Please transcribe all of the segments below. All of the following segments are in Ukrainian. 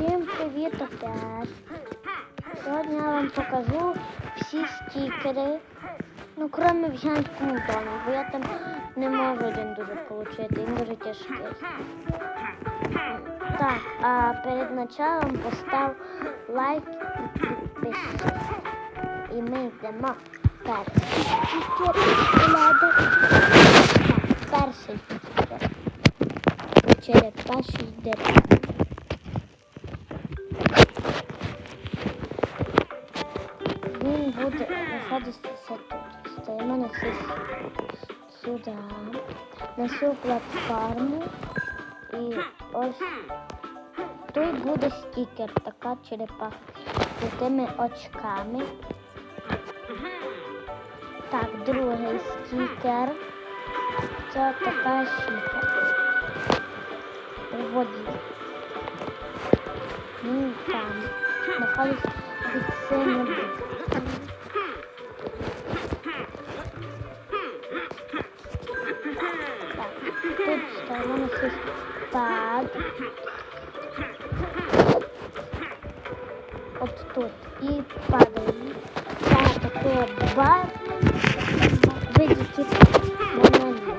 Всім привіт опять. Сьогодні я вам покажу всі стікери. Ну, кроме в'янському дону, бо я там не можу один дуже отримати, він дуже тяжкий. Так, а перед началом постав лайк і підпишись. І ми йдемо перший стікер. Перший стікер. Черепаший дерев. Сюди, на цю платформу. І ось тут буде стікер, така черепаха з тими очками. Так, другий стікер. Це така щіка. У воді. Ну, там. Знаходиться під синім. Так, ставимо на. От тут. І падаємо. Це такое бар. Видите, моноліти.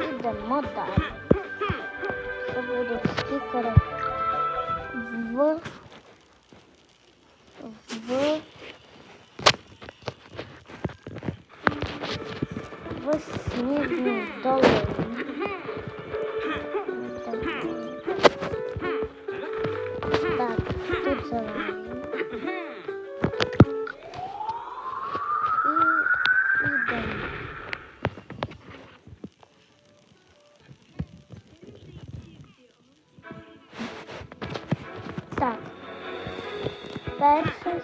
І йдемо далі. Це будуть стікери в снігній долині. Так, тут зелені. І йдемо. Так. Перший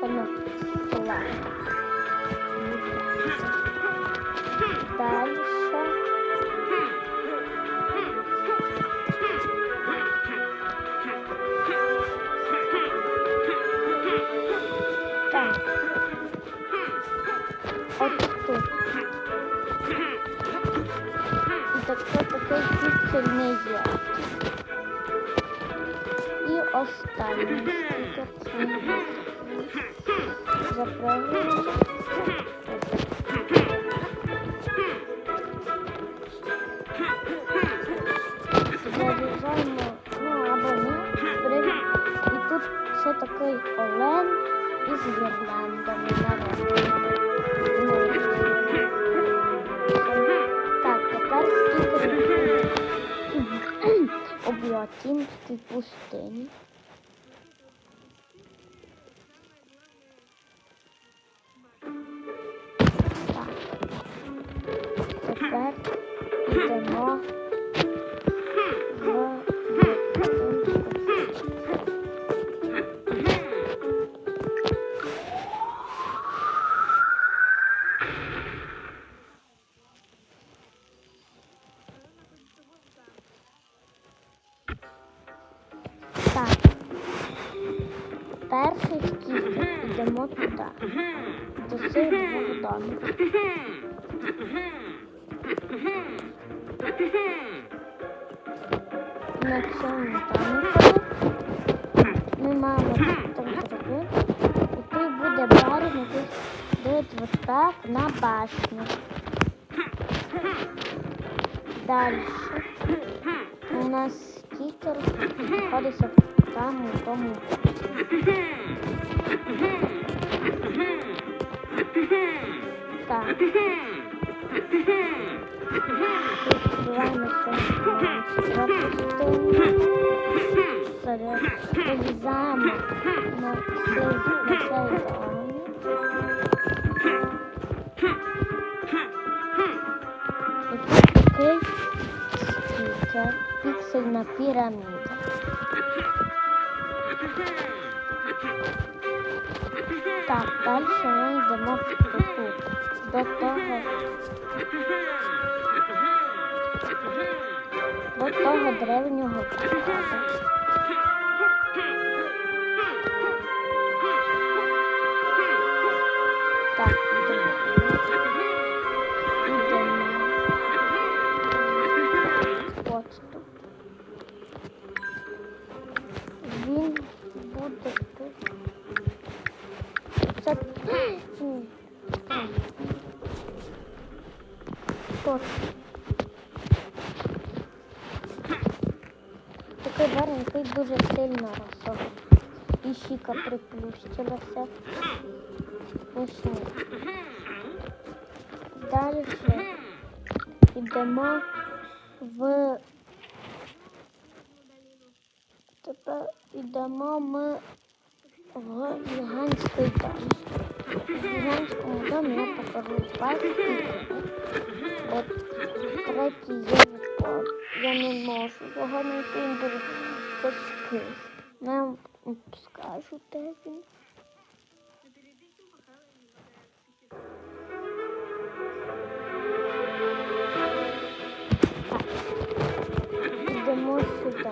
де написано лайк. Дальше. Так. От тут. І так це такий запрыгуємо. Зарізаємо, ну або прыг. І тут це такий олень із гірляндами. Так, тепер облатинській пустині. Йдемо Так. Перший стікер йдемо туди. До цих двох домів. На цьому домику ми маємо тут буде барик, який дивить ось так на башню. Далі. У нас стікер знаходиться там у тому. Так. Вилізаємо на цей піраміда. Так, далі ми йдемо в тут, до того, до того древнього Щіка приплющилася. Ось ні. Далі йдемо в тепер йдемо ми в гігантський дом. В гігантському домі я покажу два. От третій є відпор. Я не можу його знайти, дуже. Я вам скажу, де він. Йдемо сюди.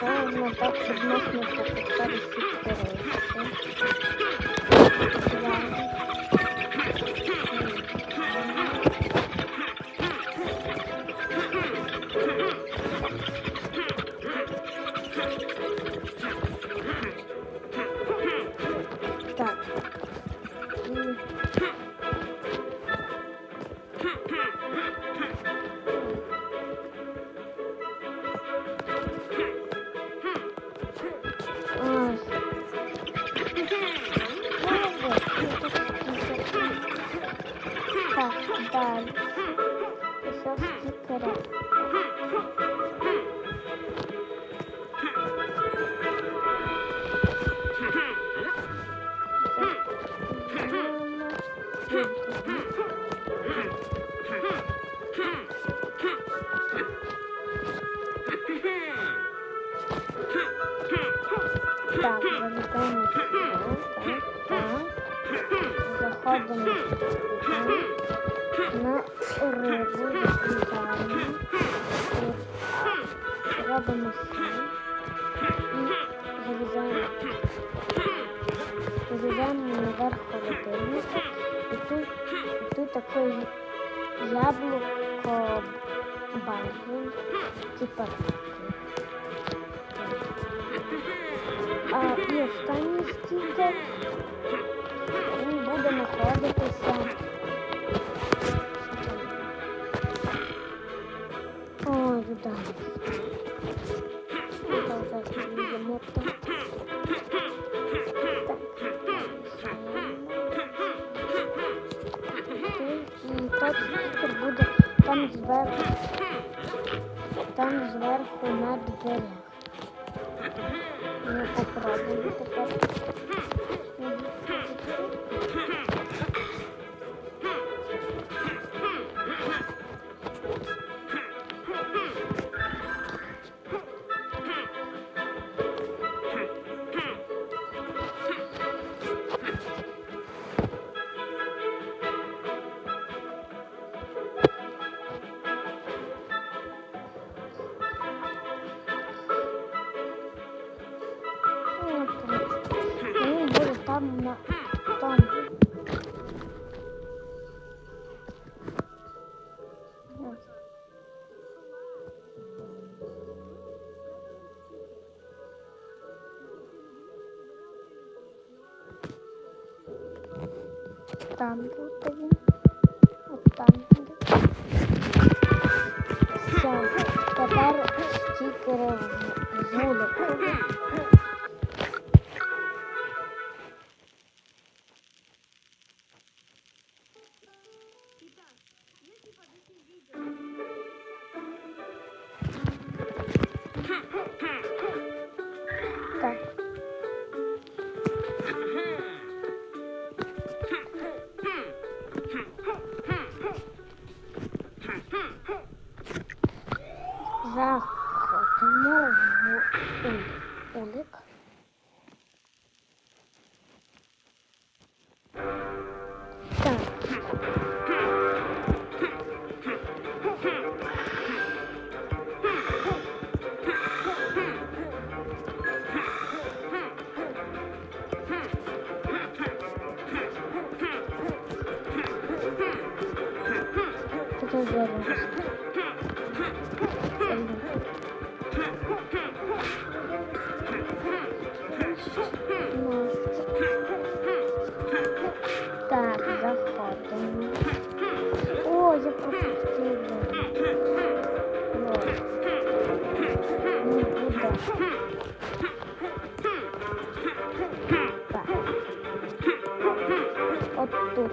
Ровно так, щоб нас не покусали сікерейці. Так. Так, далі. Все стікери. Так, залітаємо сюди. Так, так. Заходимо сюди. На рибу заплітаємо. Робимо сіль. І залізаємо. Залізаємо наверх холодильника. І тут, і тут таке яблуко базу. Типа. А, і останній стікер він буде знаходитися. Далі. Зараз їдемо так. Так. І буде там зверху. Там зверху на дверях. Ну, попробую тепер. Там буде він. От там буде. Все. Тепер стікери в вулику. Так. От тут.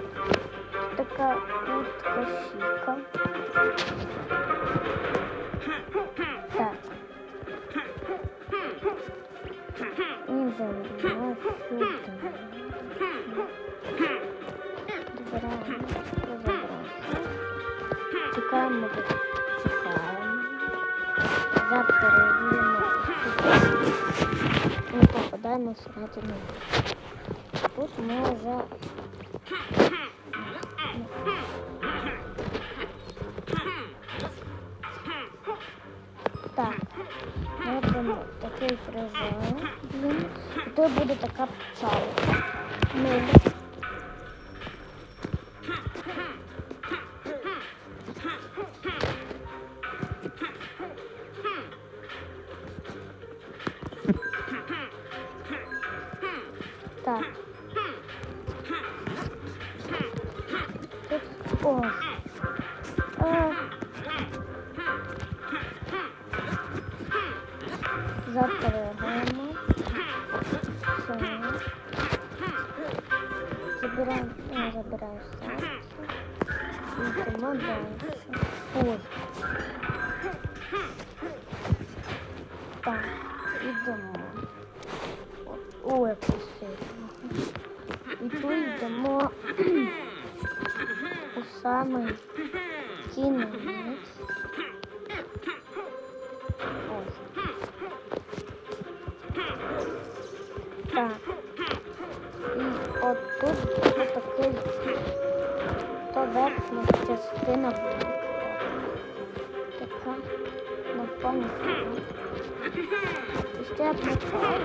Така куртка сіка. Так. Ідемо сюди. Добираємо, розібрався. Чекаємо, поки Ми попадаємо всередину. Тут ми вже Так, робимо такий фрезер. Блін. І тут буде така пчалка. Так. Верхня частина. Така на фоні. І ще я прикол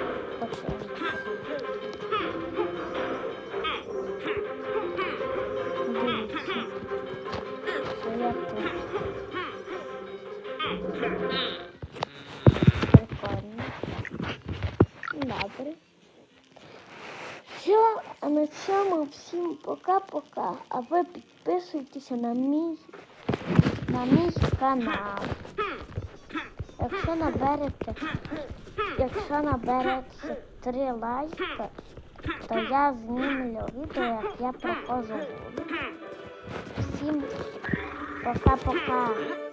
Все, а на цьому всім пока-пока. А ви підписуйтеся на мій, на мій канал. Якщо наберете, якщо набереться три лайка, то я знімлю відео, як я проходжу. Всім пока-пока.